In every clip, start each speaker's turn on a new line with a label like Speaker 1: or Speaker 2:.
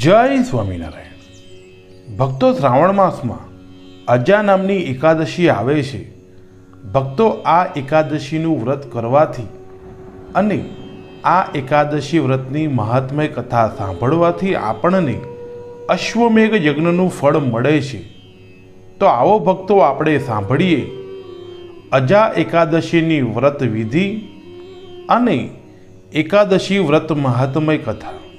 Speaker 1: જય સ્વામિનારાયણ. ભક્તો શ્રાવણ માસમાં અજા નામની એકાદશી આવે છે. ભક્તો આ એકાદશીનું વ્રત કરવાથી અને આ એકાદશી વ્રતની મહાત્મય કથા સાંભળવાથી આપણને અશ્વમેઘ યજ્ઞનું ફળ મળે છે. તો આવો ભક્તો આપણે સાંભળીએ અજા એકાદશીની વ્રત વિધિ અને એકાદશી વ્રત મહાત્મય કથા.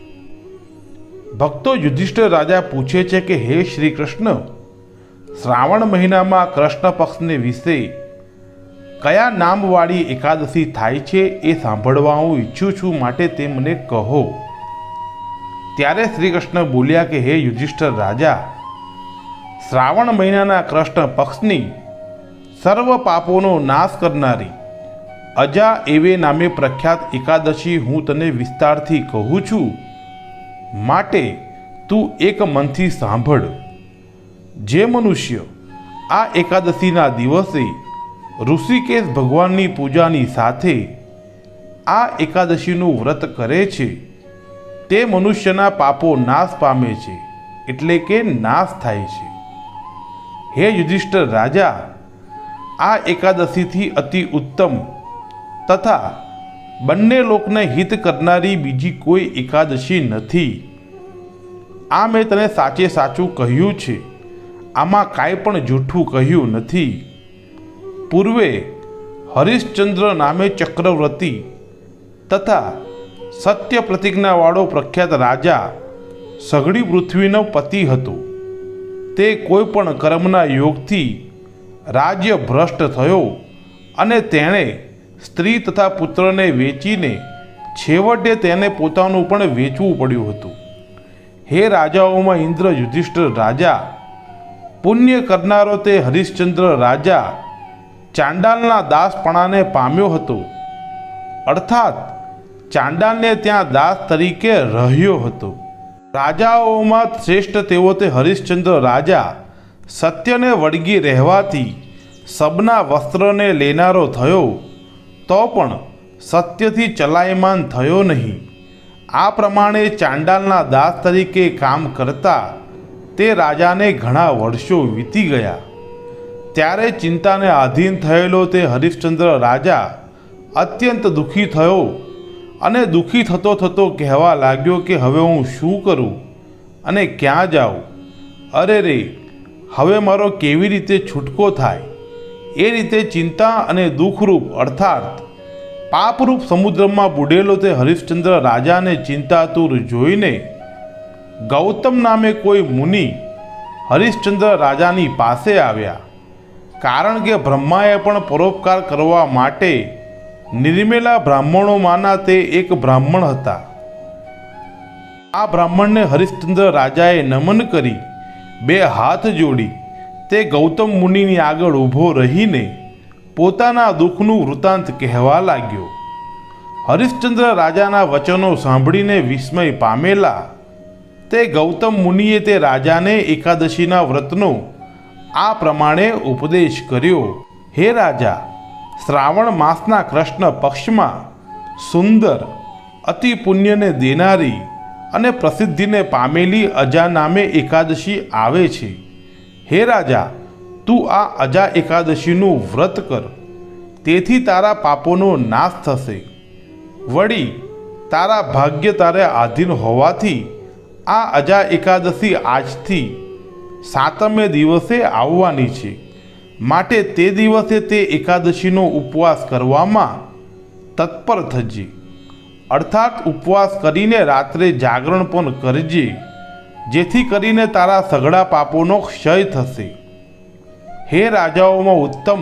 Speaker 1: ભક્તો યુધિષ્ઠિર રાજા પૂછે છે કે, હે શ્રી કૃષ્ણ શ્રાવણ મહિનામાં કૃષ્ણ પક્ષને વિશે કયા નામવાળી એકાદશી થાય છે એ સાંભળવા હું ઈચ્છું છું માટે તે મને કહો. ત્યારે શ્રી કૃષ્ણ બોલ્યા કે, હે યુધિષ્ઠિર રાજા, શ્રાવણ મહિનાના કૃષ્ણ પક્ષની સર્વ પાપોનો નાશ કરનારી અજા એવે નામે પ્રખ્યાત એકાદશી હું તને વિસ્તારથી કહું છું. માટે તું એક મનથી સાંભળ. જે મનુષ્ય આ એકાદશીના દિવસે ઋષિકેશ ભગવાનની પૂજાની સાથે આ એકાદશીનું વ્રત કરે છે, તે મનુષ્યના પાપો નાશ પામે છે, એટલે કે નાશ થાય છે. હે યુધિષ્ઠર રાજા, આ એકાદશીથી અતિ ઉત્તમ તથા બંને લોકને હિત કરનારી બીજી કોઈ એકાદશી નથી. આ મેં તને સાચે સાચું કહ્યું છે. આમાં કાંઈ પણ જૂઠું કહ્યું નથી. પૂર્વે હરિશ્ચંદ્ર નામે ચક્રવર્તી તથા સત્ય પ્રતિજ્ઞાવાળો પ્રખ્યાત રાજા સઘળી પૃથ્વીનો પતિ હતો. તે કોઈ પણ કર્મના યોગથી રાજ્ય ભ્રષ્ટ થયો અને તેણે સ્ત્રી તથા પુત્રને વેચીને છેવટે તેને પોતાનું પણ વેચવું પડ્યું હતું. હે રાજાઓમાં ઇન્દ્ર યુધિષ્ઠિર રાજા, પુણ્ય કરનારો તે હરિશ્ચંદ્ર રાજા, ચાંડાલના દાસપણાને પામ્યો હતો. અર્થાત, ચાંડાલને ત્યાં દાસ તરીકે રહ્યો હતો. રાજાઓમાં શ્રેષ્ઠ તેઓ તે હરિશ્ચંદ્ર રાજા, સત્યને વળગી રહેવાથી સબના વસ્ત્રને લેનારો થયો, તો પણ સત્યથી ચલાયમાન થયો નહીં. આ પ્રમાણે ચાંડાલના દાસ તરીકે કામ કરતા તે રાજાને ઘણા વર્ષો વીતી ગયા. ત્યારે ચિંતાને આધીન થયેલો તે હરિશ્ચંદ્ર રાજા અત્યંત દુઃખી થયો અને દુઃખી થતો થતો કહેવા લાગ્યો કે હવે હું શું કરું અને ક્યાં જાઉં? અરે રે, હવે મારો કેવી રીતે છૂટકો થાય? એ રીતે ચિંતા અને દુઃખરૂપ અર્થાત પાપરૂપ સમુદ્રમાં બુડેલો તે હરિશ્ચંદ્ર રાજાને ચિંતાતુર જોઈને ગૌતમ નામે કોઈ મુનિ હરિશ્ચંદ્ર રાજાની પાસે આવ્યા. કારણ કે બ્રહ્માએ પણ પરોપકાર કરવા માટે નિર્મેલા બ્રાહ્મણોમાંના તે એક બ્રાહ્મણ હતા. આ બ્રાહ્મણને હરિશ્ચંદ્ર રાજાએ નમન કરી, બે હાથ જોડી, તે ગૌતમ મુનિની આગળ ઊભો રહીને પોતાના દુઃખનું વૃત્તાંત કહેવા લાગ્યો. હરિશ્ચંદ્ર રાજાના વચનો સાંભળીને વિસ્મય પામેલા. તે ગૌતમ મુનિએ તે રાજાને એકાદશીના વ્રતનો આ પ્રમાણે ઉપદેશ કર્યો. હે રાજા, શ્રાવણ માસના કૃષ્ણ પક્ષમાં સુંદર, અતિ પુણ્યને દેનારી અને પ્રસિદ્ધિને પામેલી અજા નામે એકાદશી આવે છે. હે રાજા તું આ અજા એકાદશીનું વ્રત કર. તેથી તારા પાપોનો નાશ થશે. વળી, તારા ભાગ્ય તારે આધીન હોવાથી આ અજા એકાદશી આજથી સાતમે દિવસે આવવાની છે. માટે તે દિવસે તે એકાદશીનો ઉપવાસ કરવામાં તત્પર થજે. અર્થાત ઉપવાસ કરીને રાત્રે જાગરણ પણ કરજે, જેથી કરીને તારા સઘળા પાપોનો ક્ષય થશે. હે રાજાઓમાં ઉત્તમ,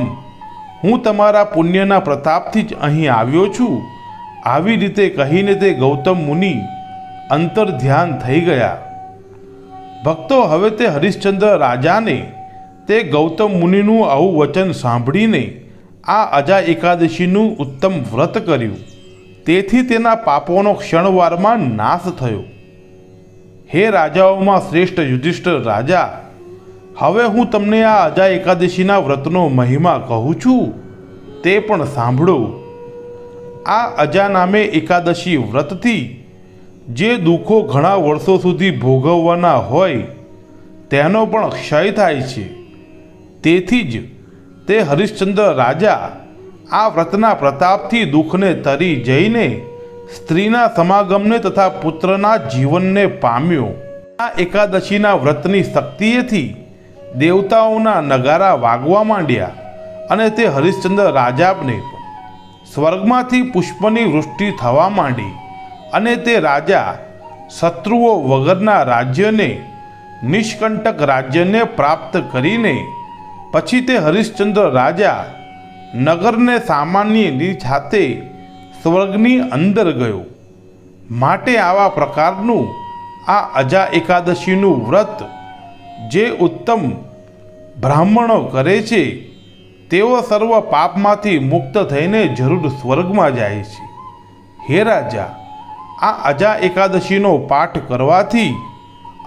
Speaker 1: હું તમારા પુણ્યના પ્રતાપથી જ અહીં આવ્યો છું. આવી રીતે કહીને તે ગૌતમ મુનિ અંતર ધ્યાન થઈ ગયા. ભક્તો, હવે તે હરિશ્ચંદ્ર રાજાને, તે ગૌતમ મુનિનું આવું વચન સાંભળીને આ અજા એકાદશીનું ઉત્તમ વ્રત કર્યું. તેથી તેના પાપોનો ક્ષણવારમાં નાશ થયો. હે રાજાઓમાં શ્રેષ્ઠ યુધિષ્ઠિર રાજા હવે હું તમને આ અજા એકાદશીના વ્રતનો મહિમા કહું છું. તે પણ સાંભળો. આ અજા નામે એકાદશી વ્રતથી જે દુઃખો ઘણા વર્ષો સુધી ભોગવવાના હોય, તેનો પણ ક્ષય થાય છે. તેથી જ તે હરિશ્ચંદ્ર રાજા આ વ્રતના પ્રતાપથી દુઃખને તરી જઈને સ્ત્રીના સમાગમને તથા પુત્રના જીવનને પામ્યો. આ એકાદશીના વ્રતની શક્તિએથી દેવતાઓના નગારા વાગવા માંડ્યા અને તે હરિશ્ચંદ્ર રાજાને સ્વર્ગમાંથી પુષ્પની વૃષ્ટિ થવા માંડી અને તે રાજા શત્રુઓ વગરના રાજ્યને, નિષ્કંટક રાજ્યને પ્રાપ્ત કરીને પછી તે હરિશ્ચંદ્ર રાજા નગરને સામાન્યની સાથે સ્વર્ગની અંદર ગયો. માટે આવા પ્રકારનું આ અજા એકાદશીનું વ્રત જે ઉત્તમ બ્રાહ્મણો કરે છે, તેઓ સર્વ પાપમાંથી મુક્ત થઈને જરૂર સ્વર્ગમાં જાય છે. હે રાજા, આ અજા એકાદશીનો પાઠ કરવાથી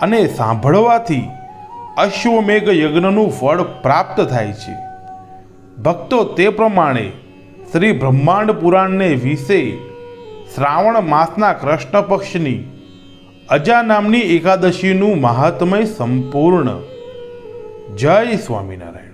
Speaker 1: અને સાંભળવાથી અશ્વમેઘ યજ્ઞનું ફળ પ્રાપ્ત થાય છે. ભક્તો તે પ્રમાણે શ્રી બ્રહ્માંડ પુરાણને વિશે શ્રાવણ માસના કૃષ્ણ પક્ષની અજા નામની એકાદશીનું મહાત્મય સંપૂર્ણ. જય સ્વામિનારાયણ.